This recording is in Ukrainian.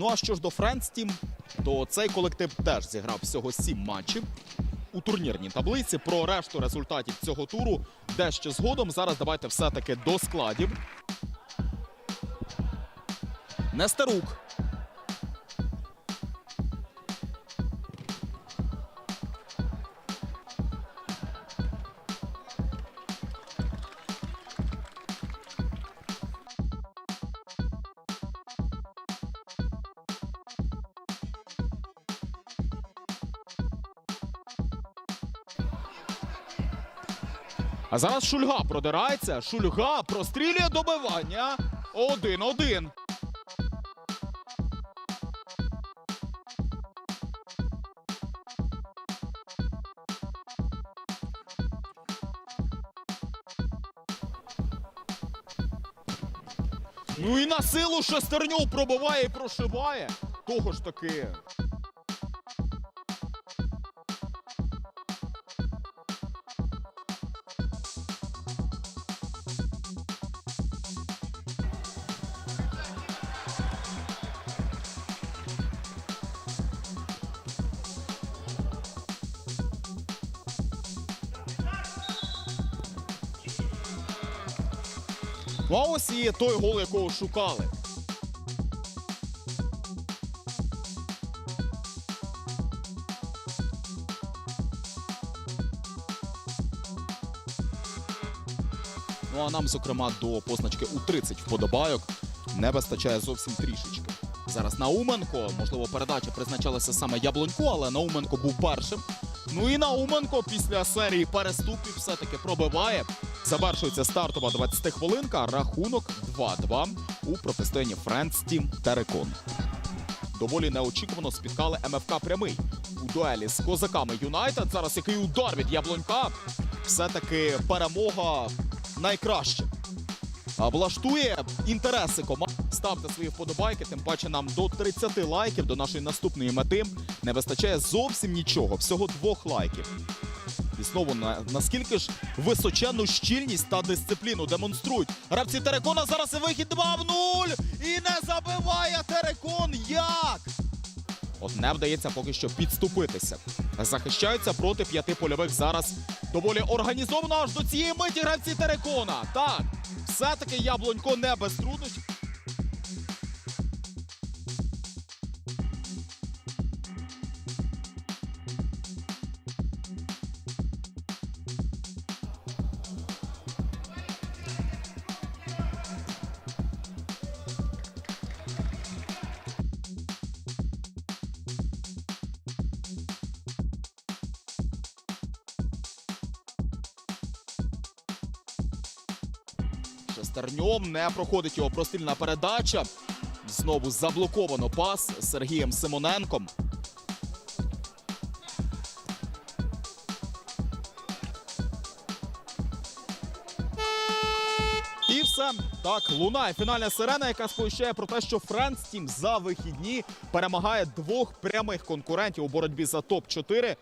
Ну а що ж до Френс Тім, то цей колектив теж зіграв всього сім матчів у турнірній таблиці. Про решту результатів цього туру дещо згодом. Зараз давайте все-таки до складів. Нестерук. А зараз Шульга продирається. Шульга прострілює добивання. Один-один. Ну і на силу шестерню пробиває і прошиває. Того ж таки. Ну а ось і той гол, якого шукали. Ну а нам, зокрема, до позначки у 30 вподобайок не вистачає зовсім трішечки. Зараз Науменко, можливо, передача призначалася саме Яблоньку, але Науменко був першим. Ну і Науменко після серії переступів все-таки пробиває. Завершується стартова 20 хвилинка. Рахунок 2-2 у протистоянні Френц Тім Терекон. Доволі неочікувано спіткали МФК прямий у дуелі з козаками Юнайтед. Зараз який удар від Яблонька. Все-таки перемога найкраще. Влаштує інтереси команд. Ставте свої вподобайки, тим паче нам до 30 лайків до нашої наступної мети не вистачає зовсім нічого, всього двох лайків. І знову на, наскільки ж височенну щільність та дисципліну демонструють. Гравці Терекона зараз вихід 2 в 0! І не забиває Терекон як? От не вдається поки що підступитися. Захищаються проти п'яти польових зараз доволі організовано аж до цієї миті гравці Терекона. Так, все-таки Яблонько не без труднощів. Шестерньом не проходить його прострільна передача. Знову заблоковано пас Сергієм Симоненком. І все так лунає фінальна сирена, яка сповіщає про те, що Френс Тім за вихідні перемагає двох прямих конкурентів у боротьбі за топ 4